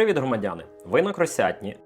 Привіт, громадяни! Ви на Кросятні.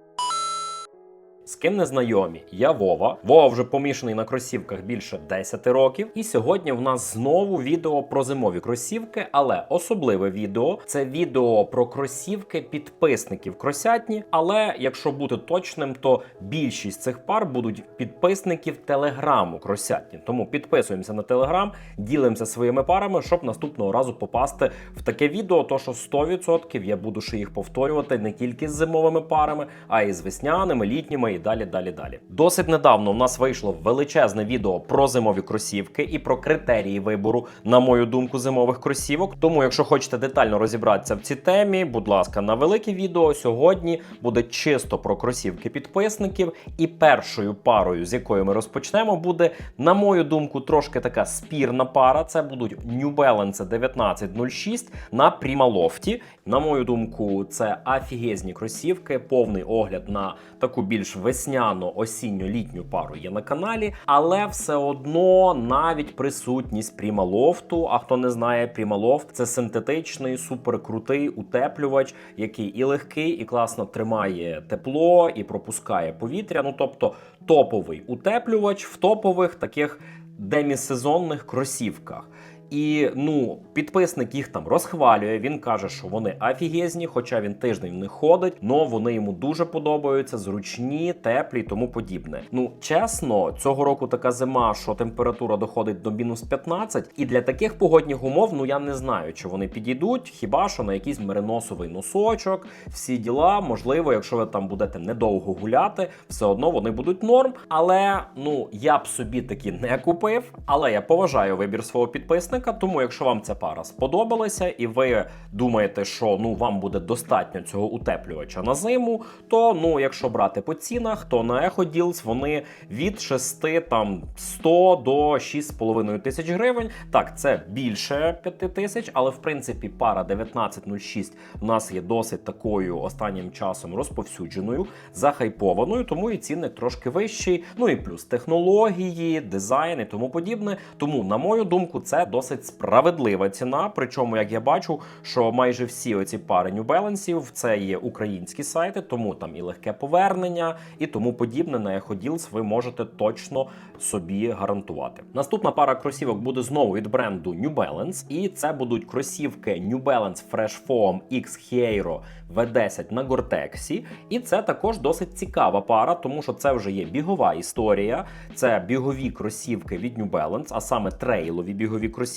З ким не знайомі, я Вова. Вова вже помішаний на кросівках більше 10 років. І сьогодні в нас знову відео про зимові кросівки, але особливе відео це відео про кросівки підписників кросятні. Але якщо бути точним, то більшість цих пар будуть підписників телеграму кросятні. Тому підписуємося на телеграм, ділимося своїми парами, щоб наступного разу попасти в таке відео. То що 100% я буду ще їх повторювати не тільки з зимовими парами, а й з весняними, літніми і далі, далі, далі. Досить недавно в нас вийшло величезне відео про зимові кросівки і про критерії вибору, на мою думку, зимових кросівок. Тому, якщо хочете детально розібратися в цій темі, будь ласка, на велике відео сьогодні буде чисто про кросівки підписників. І першою парою, з якою ми розпочнемо, буде, на мою думку, трошки така спірна пара. Це будуть New Balance 1906 на Primaloft. На мою думку, це офігезні кросівки, повний огляд на таку більш весняно-осінньо-літню пару є на каналі, але все одно навіть присутність Primaloft, а хто не знає, Primaloft – це синтетичний суперкрутий утеплювач, який і легкий, і класно тримає тепло, і пропускає повітря. Ну тобто топовий утеплювач в топових таких демісезонних кросівках. І ну, підписник їх там розхвалює. Він каже, що вони офігезні, хоча він тиждень них ходить, але вони йому дуже подобаються, зручні, теплі і тому подібне. Ну чесно, цього року така зима, що температура доходить до мінус 15, і для таких погодних умов, ну я не знаю, чи вони підійдуть, хіба що на якийсь мериносовий носочок, всі діла, можливо, якщо ви там будете недовго гуляти, все одно вони будуть норм. Але ну я б собі такі не купив, але я поважаю вибір свого підписника. Тому, якщо вам ця пара сподобалася, і ви думаєте, що ну вам буде достатньо цього утеплювача на зиму, то ну, якщо брати по цінах, то на EchoDeals вони від 6 там 100 до 6,5 тисяч гривень. Так, це більше 5 тисяч, але в принципі пара 1906 у нас є досить такою останнім часом розповсюдженою, захайпованою, тому і цінник трошки вищий. Ну і плюс технології, дизайн і тому подібне. Тому, на мою думку, це досить справедлива ціна. Причому, як я бачу, що майже всі оці пари Balance це є українські сайти, тому там і легке повернення, і тому подібне на EchoDeals ви можете точно собі гарантувати. Наступна пара кросівок буде знову від бренду New Balance, і це будуть кросівки New Balance Fresh Foam X Hero V10 на Гортексі. І це також досить цікава пара, тому що це вже є бігова історія. Це бігові кросівки від New Balance, а саме трейлові бігові кросівки.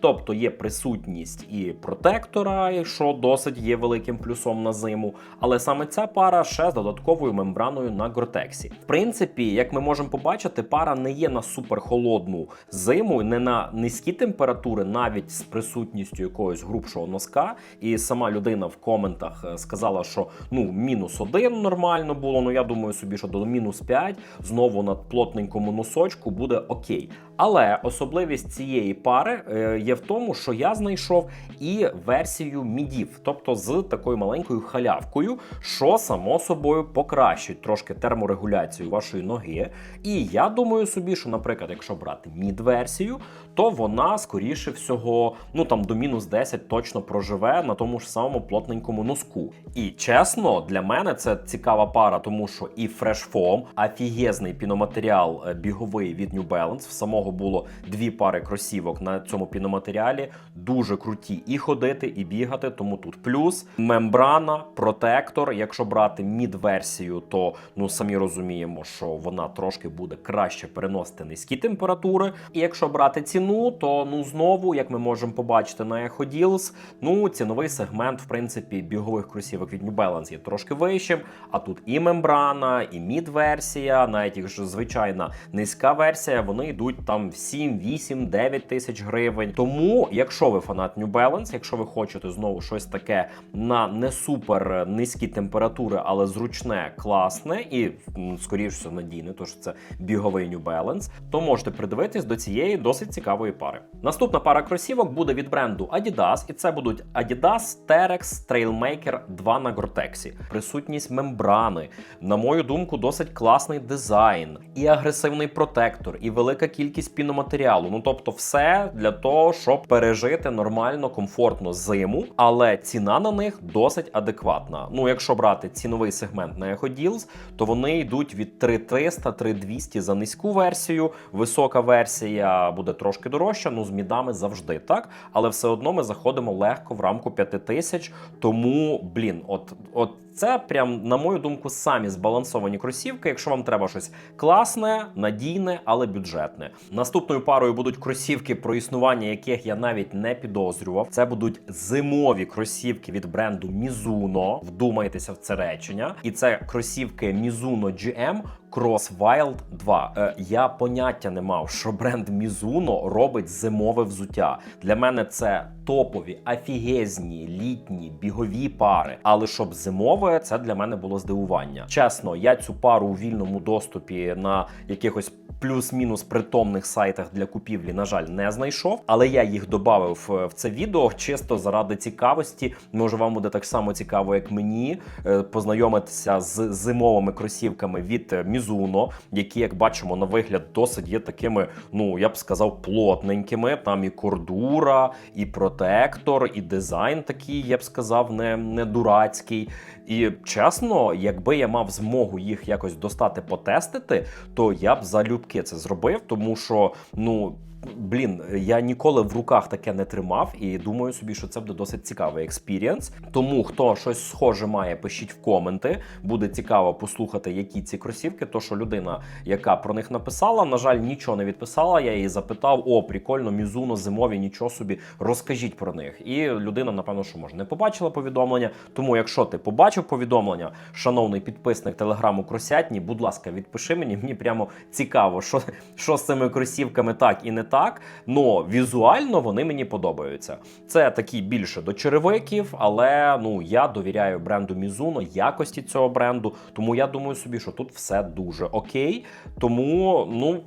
Тобто є присутність і протектора, що досить є великим плюсом на зиму. Але саме ця пара ще з додатковою мембраною на Гортексі. В принципі, як ми можемо побачити, пара не є на суперхолодну зиму, не на низькі температури, навіть з присутністю якогось грубшого носка. І сама людина в коментах е, сказала, що ну мінус один нормально було. Ну я думаю собі, що до мінус 5 знову на плотненькому носочку буде окей. Але особливість цієї пари е, є в тому, що я знайшов і версію мідів, тобто з такою маленькою халявкою, що само собою покращить трошки терморегуляцію вашої ноги. І я думаю собі, що, наприклад, якщо брати мід-версію, то вона скоріше всього, ну там до мінус 10 точно проживе на тому ж самому плотненькому носку. І чесно, для мене це цікава пара, тому що і Foam, офігезний піноматеріал е, біговий від New Balance. В самого було дві пари кросівок на цьому піноматеріалі. Дуже круті і ходити, і бігати. Тому тут плюс мембрана, протектор. Якщо брати мід-версію, то ну самі розуміємо, що вона трошки буде краще переносити низькі температури. І якщо брати ціну, то ну знову, як ми можемо побачити на EchoDeals, ну ціновий сегмент, в принципі, бігових кросівок від New Balance є трошки вищим. А тут і мембрана, і мід-версія, навіть якщо звичайна низька версія, вони йдуть там в 7, 8, 9 тисяч гривень. Тому, якщо ви фанат New Balance, якщо ви хочете знову щось таке на не супер низькі температури, але зручне, класне і м, скоріш все надійне, тож це біговий New Balance, то можете придивитись до цієї досить цікавої пари. Наступна пара кросівок буде від бренду Adidas, і це будуть Adidas Terex Trailmaker 2 на Гортексі, присутність мембрани. На мою думку, досить класний дизайн, і агресивний протектор, і велика кількість піноматеріалу. Ну тобто, все для того, щоб пережити нормально, комфортно зиму, але ціна на них досить адекватна. Ну, якщо брати ціновий сегмент на Echo Deals, то вони йдуть від 3300 3200 за низьку версію. Висока версія буде трошки дорожча. Ну з мідами завжди так, але все одно ми заходимо легко в рамку 5000. Тому, блін, от, от це прям, на мою думку, самі збалансовані кросівки. Якщо вам треба щось класне, надійне, але бюджетне. Наступною парою будуть кросівки, про існування яких я навіть не підозрював. Це будуть зимові кросівки від бренду Mizuno. Вдумайтеся в це речення. І це кросівки Mizuno GM Cross Wild 2. Е, я поняття не мав, що бренд Mizuno робить зимове взуття. Для мене це топові, афігезні, літні, бігові пари. Але щоб зимове, це для мене було здивування. Чесно, я цю пару у вільному доступі на якихось. Плюс-мінус притомних сайтах для купівлі, на жаль, не знайшов, але я їх додав в це відео чисто заради цікавості. Може, вам буде так само цікаво, як мені, е, познайомитися з зимовими кросівками від Mizuno, які, як бачимо, на вигляд досить є такими, ну я б сказав, плотненькими. Там і кордура, і протектор, і дизайн такий, я б сказав, не, не дурацький. І чесно, якби я мав змогу їх якось достати потестити, то я б залюбки це зробив, тому що ну. Блін, я ніколи в руках таке не тримав, і думаю собі, що це буде досить цікавий експірієнс. Тому хто щось схоже має, пишіть в коменти. Буде цікаво послухати, які ці кросівки. То що людина, яка про них написала, на жаль, нічого не відписала. Я її запитав: о, прикольно, мізуно, зимові, нічого собі, розкажіть про них. І людина, напевно, що може не побачила повідомлення. Тому, якщо ти побачив повідомлення, шановний підписник телеграму Кросятні, будь ласка, відпиши мені. Мені прямо цікаво, що, що з цими кросівками так і не так. Но візуально вони мені подобаються. Це такі більше до черевиків, але ну я довіряю бренду Mizuno, якості цього бренду. Тому я думаю собі, що тут все дуже окей. Тому ну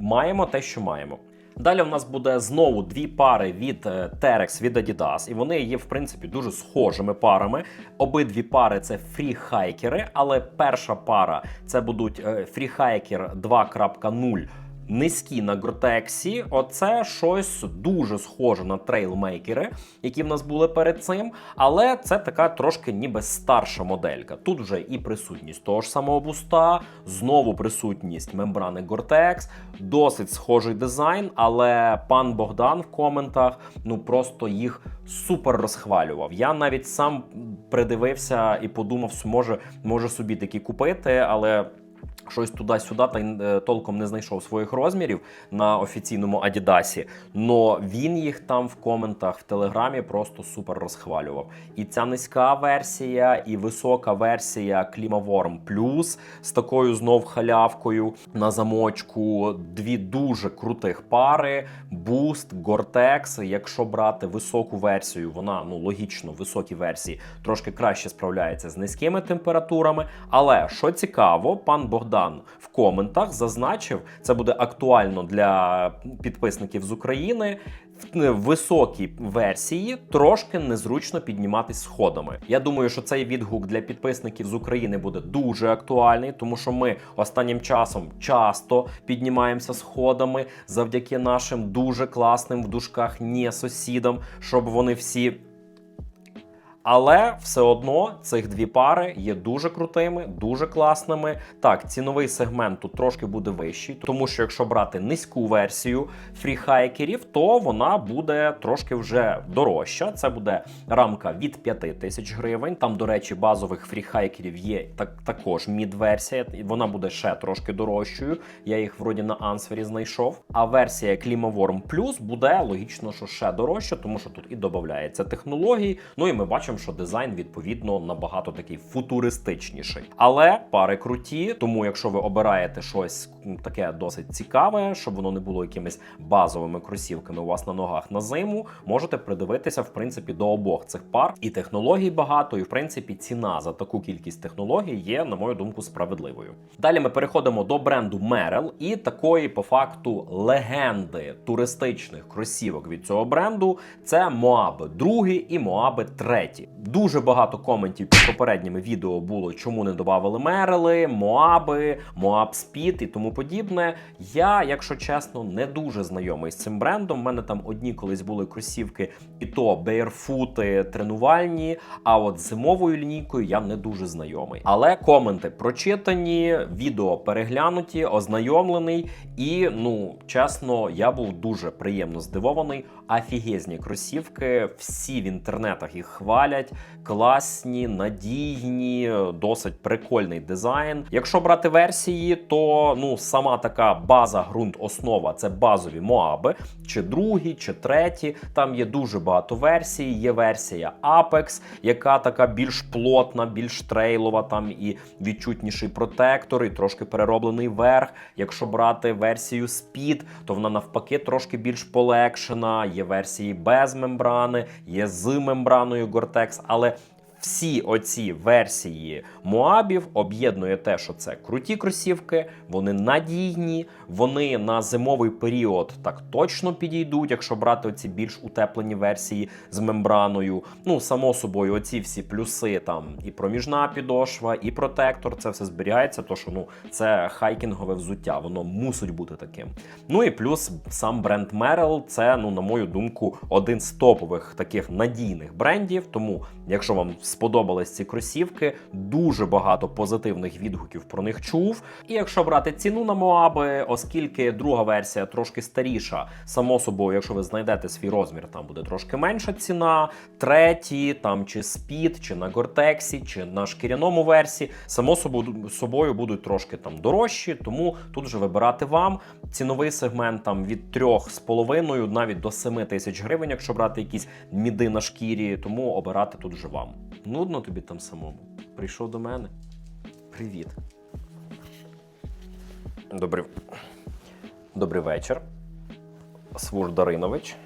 маємо те, що маємо. Далі в нас буде знову дві пари від е, Terex від Adidas, і вони є в принципі дуже схожими парами. Обидві пари це фріхайкери, але перша пара це будуть е, фріхайкер 2.0 низькі на Гротексі. Оце щось дуже схоже на трейлмейкери, які в нас були перед цим. Але це така трошки ніби старша моделька. Тут вже і присутність того ж самого буста, знову присутність мембрани Гортекс, досить схожий дизайн, але пан Богдан в коментах ну просто їх супер розхвалював. Я навіть сам придивився і подумав, може, може собі такі купити, але. Щось туди-сюди та е, толком не знайшов своїх розмірів на офіційному Адідасі. Но він їх там в коментах в телеграмі просто супер розхвалював. І ця низька версія, і висока версія Climaworm Plus з такою знов халявкою на замочку. Дві дуже крутих пари. Boost, Gore-Tex. Якщо брати високу версію, вона ну логічно, високі версії трошки краще справляється з низькими температурами. Але що цікаво, пан Богдан в коментах зазначив, це буде актуально для підписників з України. В високій версії трошки незручно підніматись сходами. Я думаю, що цей відгук для підписників з України буде дуже актуальний, тому що ми останнім часом часто піднімаємося сходами завдяки нашим дуже класним в дужках не сусідам, щоб вони всі. Але все одно цих дві пари є дуже крутими, дуже класними. Так, ціновий сегмент тут трошки буде вищий, тому що якщо брати низьку версію фріхайкерів, то вона буде трошки вже дорожча. Це буде рамка від 5 тисяч гривень. Там, до речі, базових фріхайкерів є так, також мід-версія, і вона буде ще трошки дорожчою. Я їх вроді на ансвері знайшов. А версія Climaworm Plus буде логічно, що ще дорожча, тому що тут і додається технології. Ну і ми бачимо що дизайн відповідно набагато такий футуристичніший. Але пари круті, тому якщо ви обираєте щось таке досить цікаве, щоб воно не було якимись базовими кросівками у вас на ногах на зиму, можете придивитися в принципі до обох цих пар. І технологій багато, і в принципі ціна за таку кількість технологій є, на мою думку, справедливою. Далі ми переходимо до бренду Merrell і такої по факту легенди туристичних кросівок від цього бренду. Це Moab 2 і Moab 3. Дуже багато коментів під попередніми відео було, чому не додавали Мерели, Моаби, Моаб Спід і тому подібне. Я, якщо чесно, не дуже знайомий з цим брендом. У мене там одні колись були кросівки, і то бейрфути тренувальні. А от зимовою лінійкою я не дуже знайомий. Але коменти прочитані, відео переглянуті, ознайомлений. І ну чесно, я був дуже приємно здивований. Афігезні кросівки, всі в інтернетах їх хвалять. Класні, надійні, досить прикольний дизайн. Якщо брати версії, то ну сама така база, ґрунт, основа це базові Моаби, чи другі, чи треті. Там є дуже багато версій. Є версія Apex, яка така більш плотна, більш трейлова, там і відчутніший протектор, і трошки перероблений верх. Якщо брати версію Speed, то вона навпаки трошки більш полегшена. Є версії без мембрани, є з мембраною Gore-Tex, але всі оці версії Моабів об'єднує те, що це круті кросівки, вони надійні, вони на зимовий період так точно підійдуть, якщо брати оці більш утеплені версії з мембраною. Ну, само собою, оці всі плюси, там і проміжна підошва, і протектор, це все зберігається, то що ну це хайкінгове взуття, воно мусить бути таким. Ну і плюс сам бренд Merrell, це, ну, на мою думку, один з топових таких надійних брендів. Тому, якщо вам сподобались ці кросівки, дуже багато позитивних відгуків про них чув. І якщо брати ціну на Моаби, оскільки друга версія трошки старіша, само собою, якщо ви знайдете свій розмір, там буде трошки менша ціна. Треті, там чи Speed, чи на Гортексі, чи на шкіряному версії, само собою будуть трошки там дорожчі, тому тут вже вибирати вам. Ціновий сегмент там від 3,5 навіть до 7 тисяч гривень, якщо брати якісь міди на шкірі, тому обирати тут вже вам. Нудно тобі там самому. Прийшов до мене. Привіт. Добрий, Добрий вечір. Свур Даринович.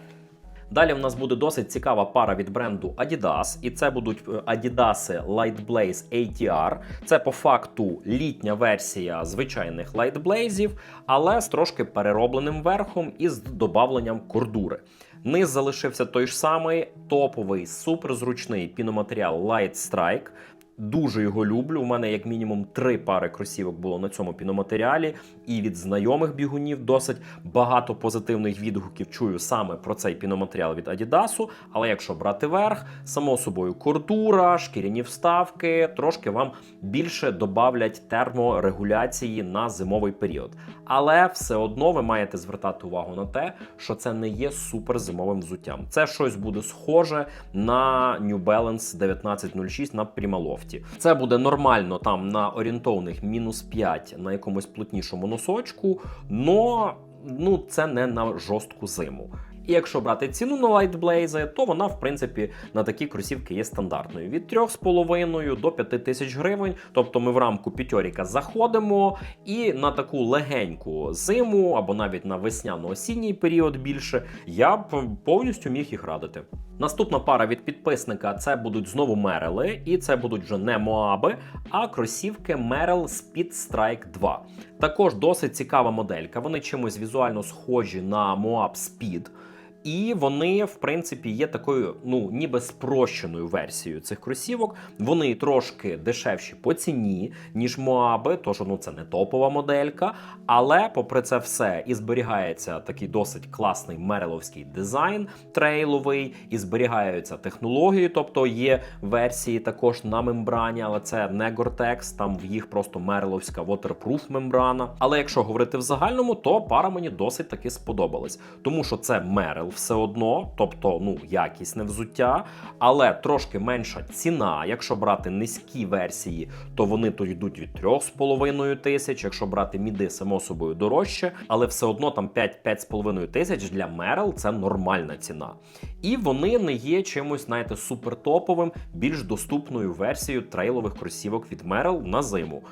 Далі в нас буде досить цікава пара від бренду Adidas, і це будуть е, Adidas Light Blaze ATR. Це по факту літня версія звичайних Lightblaze'ів, але з трошки переробленим верхом і з додавленням кордури. Низ залишився той ж самий топовий суперзручний піноматеріал Light Strike. Дуже його люблю. У мене як мінімум три пари кросівок було на цьому піноматеріалі, і від знайомих бігунів досить багато позитивних відгуків чую саме про цей піноматеріал від Адідасу. Але якщо брати верх, само собою кордура, шкіряні вставки, трошки вам більше добавлять терморегуляції на зимовий період. Але все одно ви маєте звертати увагу на те, що це не є суперзимовим взуттям. Це щось буде схоже на New Balance 1906 на Primaloft. Це буде нормально там на орієнтовних мінус 5 на якомусь плотнішому носочку, но ну це не на жорстку зиму. І якщо брати ціну на Light Blaze, то вона, в принципі, на такі кросівки є стандартною від 3,5 до 5 тисяч гривень. Тобто ми в рамку п'ятьоріка заходимо і на таку легеньку зиму або навіть на весняно-осінній період більше я б повністю міг їх радити. Наступна пара від підписника це будуть знову Мерели, і це будуть вже не Моаби, а кросівки Merrell Speed Strike 2. Також досить цікава моделька. Вони чимось візуально схожі на Moab Speed. І вони, в принципі, є такою, ну ніби спрощеною версією цих кросівок. Вони трошки дешевші по ціні, ніж Моаби, тож ну це не топова моделька. Але, попри це все, і зберігається такий досить класний мереловський дизайн трейловий, і зберігаються технології, тобто є версії також на мембрані, але це не Gore-Tex, там в їх просто мереловська waterproof мембрана. Але якщо говорити в загальному, то пара мені досить таки сподобалась, тому що це Мерел все одно, тобто ну якісне взуття, але трошки менша ціна. Якщо брати низькі версії, то вони то йдуть від 3,5 тисяч. Якщо брати міди, само собою дорожче, але все одно там 5-5,5 тисяч для Мерел це нормальна ціна. І вони не є чимось, знаєте, супертоповим, більш доступною версією трейлових кросівок від Merrell на зиму.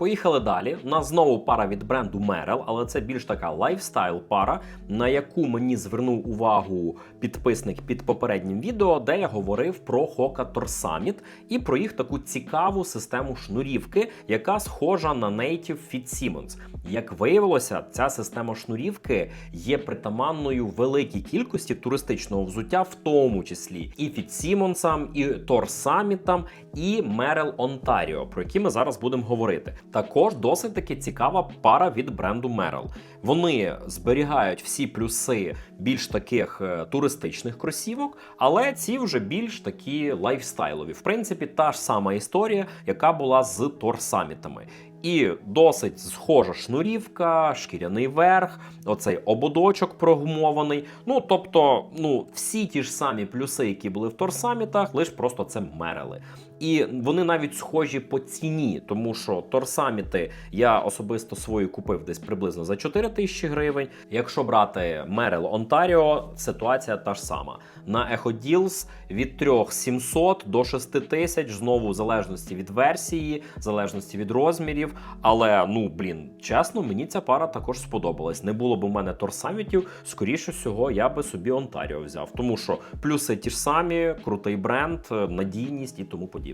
Поїхали далі. У нас знову пара від бренду Merrell, але це більш така лайфстайл пара, на яку мені звернув увагу підписник під попереднім відео, де я говорив про Hoka Torsamit і про їх таку цікаву систему шнурівки, яка схожа на Native Fitzsimmons. Як виявилося, ця система шнурівки є притаманною великій кількості туристичного взуття, в тому числі і Fitzsimmons'ам, і Торсамітам, і Merrell Ontario, про які ми зараз будемо говорити. Також досить таки цікава пара від бренду Merrell. Вони зберігають всі плюси більш таких е, туристичних кросівок, але ці вже більш такі лайфстайлові. В принципі, та ж сама історія, яка була з торсамітами. І досить схожа шнурівка, шкіряний верх, оцей ободочок прогумований. Ну тобто, ну всі ті ж самі плюси, які були в торсамітах, лише просто це мерили. І вони навіть схожі по ціні, тому що торсаміти я особисто свої купив десь приблизно за 4 тисячі гривень. Якщо брати Мерил Онтаріо, ситуація та ж сама. На Echo Deals від 3700 до 6000, знову в залежності від версії, в залежності від розмірів. Але ну блін, чесно, мені ця пара також сподобалась. Не було б у мене торсамітів, скоріше всього, я би собі Онтаріо взяв, тому що плюси ті ж самі, крутий бренд, надійність і тому подібне.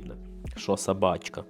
Що собачка?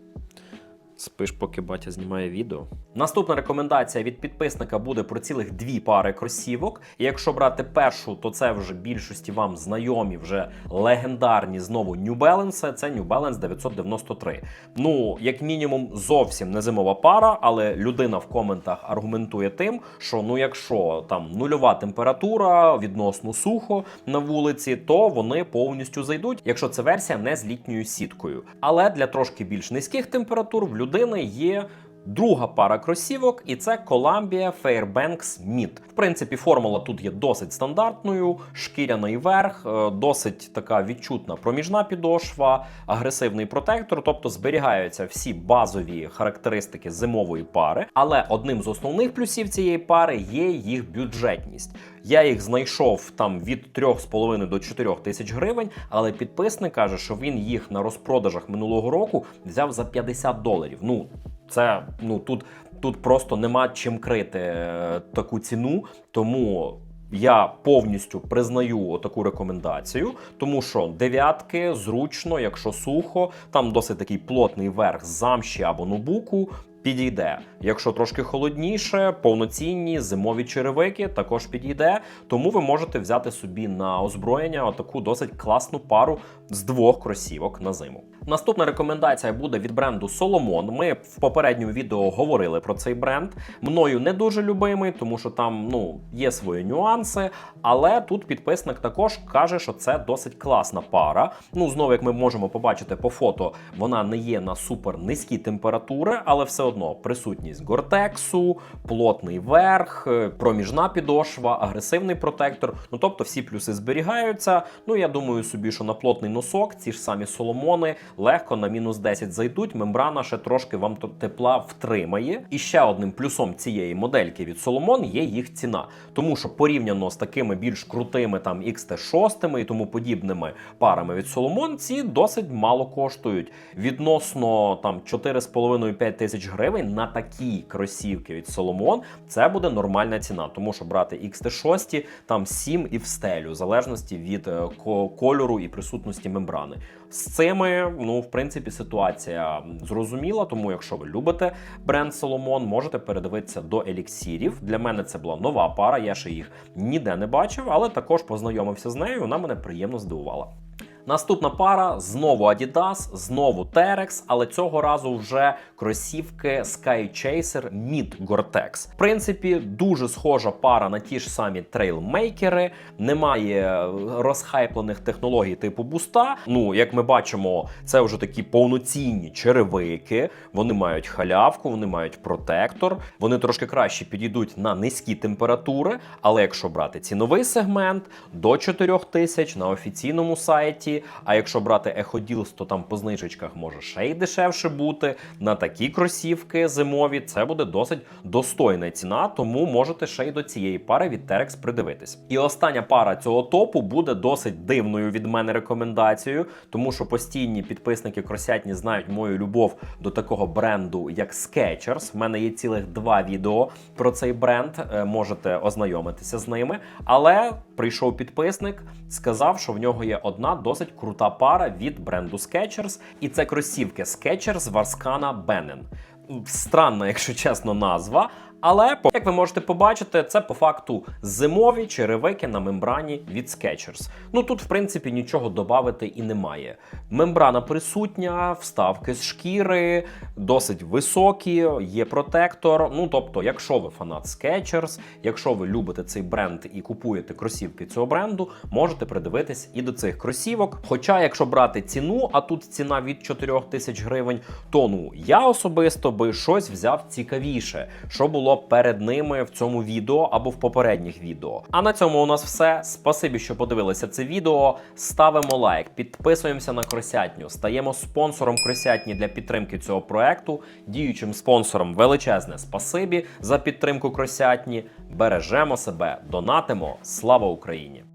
Спиш, поки батя знімає відео. Наступна рекомендація від підписника буде про цілих дві пари кросівок. І якщо брати першу, то це вже більшості вам знайомі, вже легендарні знову New Balance. Це New Balance 993. Ну, як мінімум, зовсім не зимова пара, але людина в коментах аргументує тим, що ну, якщо там нульова температура відносно сухо на вулиці, то вони повністю зайдуть, якщо це версія не з літньою сіткою. Але для трошки більш низьких температур в людини є. Друга пара кросівок, і це Columbia Fairbanks Mid. В принципі, формула тут є досить стандартною: шкіряний верх, е, досить така відчутна проміжна підошва, агресивний протектор, тобто зберігаються всі базові характеристики зимової пари. Але одним з основних плюсів цієї пари є їх бюджетність. Я їх знайшов там від 3,5 до 4 тисяч гривень, але підписник каже, що він їх на розпродажах минулого року взяв за 50 доларів. Ну це ну тут, тут просто нема чим крити е, таку ціну, тому. Я повністю признаю таку рекомендацію, тому що дев'ятки зручно, якщо сухо, там досить такий плотний верх замші або нобуку. Підійде, якщо трошки холодніше, повноцінні зимові черевики також підійде. Тому ви можете взяти собі на озброєння отаку досить класну пару з двох кросівок на зиму. Наступна рекомендація буде від бренду Solomon. Ми в попередньому відео говорили про цей бренд. Мною не дуже любимий, тому що там ну є свої нюанси. Але тут підписник також каже, що це досить класна пара. Ну знову, як ми можемо побачити по фото, вона не є на супер низькі температури, але все одно присутність гортексу, плотний верх, е, проміжна підошва, агресивний протектор. Ну тобто всі плюси зберігаються. Ну я думаю собі, що на плотний носок ці ж самі соломони легко на мінус 10 зайдуть. Мембрана ще трошки вам тепла втримає. І ще одним плюсом цієї модельки від Solomon є їх ціна, тому що порівняно з такими більш крутими там XT6 і тому подібними парами від Solomon, ці досить мало коштують. Відносно там 4,5-5 тисяч гривень на такі кросівки від Solomon, це буде нормальна ціна, тому що брати XT6 там 7 і в стелю, в залежності від е, кольору і присутності мембрани. З цими, ну, в принципі, ситуація зрозуміла, тому якщо ви любите бренд Solomon, можете передивитися до еліксірів. Для мене це була нова пара, я ще їх ніде не бачив, але також познайомився з нею, вона мене приємно здивувала. Наступна пара знову Adidas, знову Terex, але цього разу вже кросівки Sky Chaser Mid Gore-Tex. В принципі, дуже схожа пара на ті ж самі трейлмейкери. Немає розхайплених технологій типу буста. Ну, як ми бачимо, це вже такі повноцінні черевики. Вони мають халявку, вони мають протектор. Вони трошки краще підійдуть на низькі температури. Але якщо брати ціновий сегмент до 4000 на офіційному сайті А якщо брати Еходілс, то там по знижечках може ще й дешевше бути. На такі кросівки зимові це буде досить достойна ціна, тому можете ще й до цієї пари від Terex придивитись. І остання пара цього топу буде досить дивною від мене рекомендацією, тому що постійні підписники кросятні знають мою любов до такого бренду, як Skechers. В мене є цілих два відео про цей бренд. е, Можете ознайомитися з ними. Але прийшов підписник, сказав, що в нього є одна досить крута пара від бренду Skechers, і це кросівки Skechers Varskana Benen. Странна, якщо чесно, назва. Але як ви можете побачити, це по факту зимові черевики на мембрані від Skechers. Ну тут, в принципі, нічого додати і немає. Мембрана присутня, вставки з шкіри, досить високі, є протектор. Ну тобто, якщо ви фанат Skechers, якщо ви любите цей бренд і купуєте кросівки цього бренду, можете придивитись і до цих кросівок. Хоча, якщо брати ціну, а тут ціна від 4 тисяч гривень, то ну я особисто би щось взяв цікавіше, що перед ними в цьому відео або в попередніх відео. А на цьому у нас все. Спасибі, що подивилися це відео. Ставимо лайк, підписуємося на кросятню, стаємо спонсором кросятні для підтримки цього проекту. Діючим спонсором величезне спасибі за підтримку кросятні. Бережемо себе, донатимо. Слава Україні!